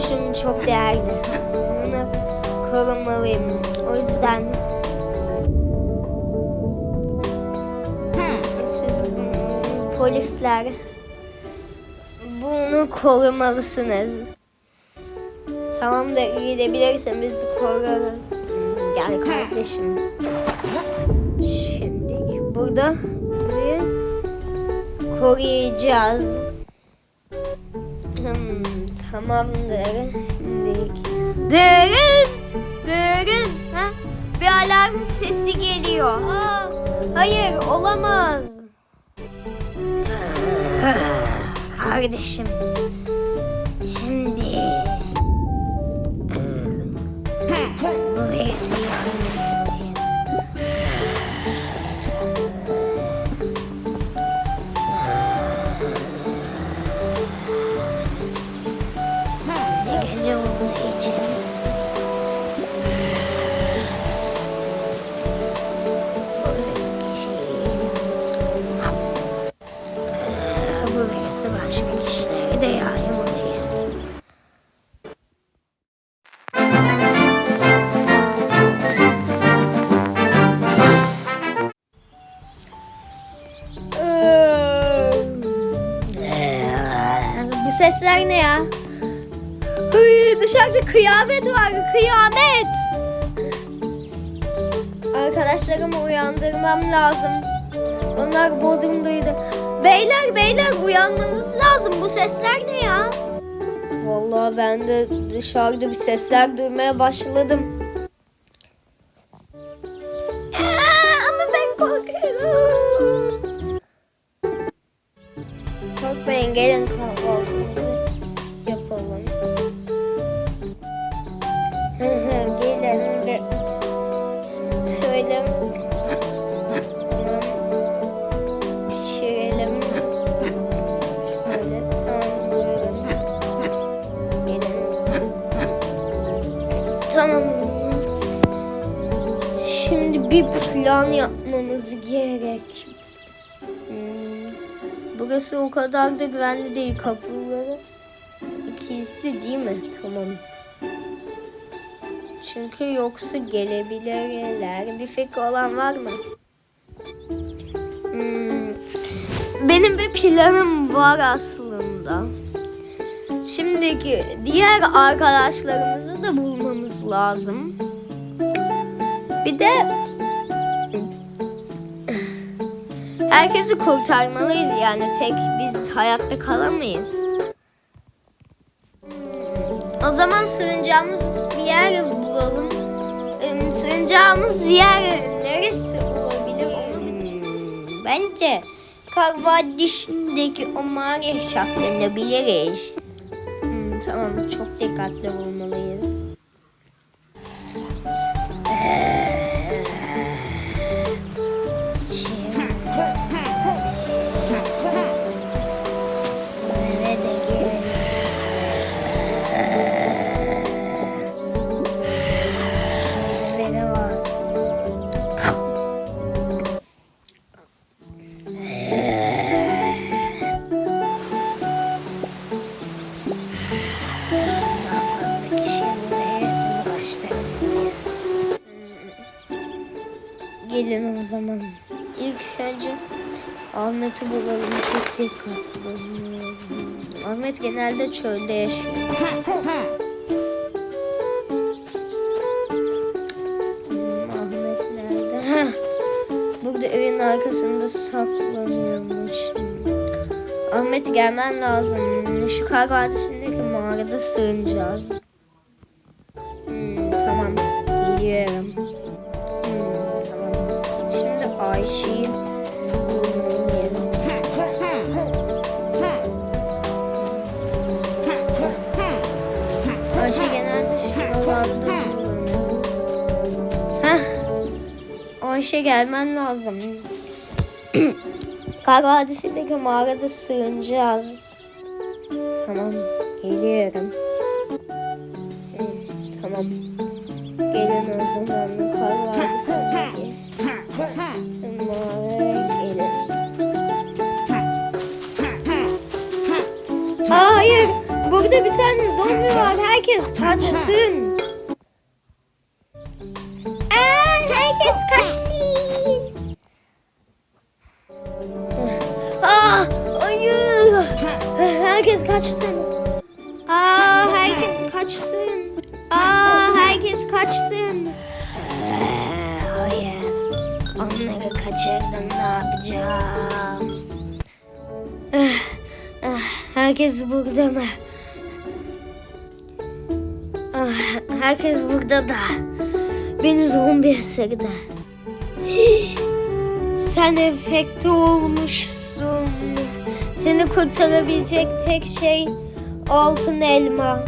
kurşun çok değerli. Bunu korumalıyım. O yüzden siz mm, polisler bunu korumalısınız. Tamam da gidebilirsin biz koruruz. Gel kardeşim. Şimdi burada burayı koruyacağız. Hmm, tamamdır. Şimdi dırınt dırınt. Ha? Bir alarm sesi geliyor. Aa, hayır olamaz. Kardeşim. Şimdi bu virüsü Bu sesler ne ya? Hıy, dışarıda kıyamet var, kıyamet. Arkadaşlarımı uyandırmam lazım. Onlar bodrumdaydı. Beyler, beyler uyanmanız lazım. Bu sesler ne ya? Vallahi ben de dışarıda bir sesler duymaya başladım. Korkmayın gelin bir plan yapmamız gerek. Hmm. Burası o kadar da güvenli değil kapıları. Kilitli değil mi? Tamam. Çünkü yoksa gelebilirler. Bir fikri olan var mı? Hmm. Benim bir planım var aslında. Şimdiki diğer arkadaşlarımızı da bulmamız lazım. Bir de herkesi kurtarmalıyız yani tek biz hayatta kalamayız. O zaman sığınacağımız bir yer bulalım. Sığınacağımız yer neresi olabilir onu bir düşün- Bence Kar Vadisi'ndeki o mağara saklanabiliriz. Hmm, tamam çok dikkatli olmalıyız. Gelin o zaman. İlk önce Ahmet'i bulalım. Dikkatli olmalıyız. Ahmet genelde çölde yaşıyor. Ahmet nerede? Burada evin arkasında saklanıyormuş. Ahmet gelmen lazım. Şu kar vadisindeki mağarada sığınacağız. Şimdi Ayşe'yi bulmalıyız. Ayşe genelde şuralarda. Heh. Ayşe gelmen lazım. Kar Vadisi'ndeki mağarada sığınacağız. Tamam, geliyorum. Tamam. Gelin o zaman Kar Vadisi'ndeki. Aa, hayır, burada bir tane zombi var. Her herkes kaçsın. Aa, herkes kaçsın. Aa, hayır. Herkes kaçsın. Aa, herkes kaçsın. Aa, herkes kaçsın. Onları kaçırdım ne yapacağım? Ah, ah, Herkes burada mı? Ah, Herkes burada da. Beni zombi ısırdı. Sen enfekte olmuşsun. Seni kurtarabilecek tek şey altın elma.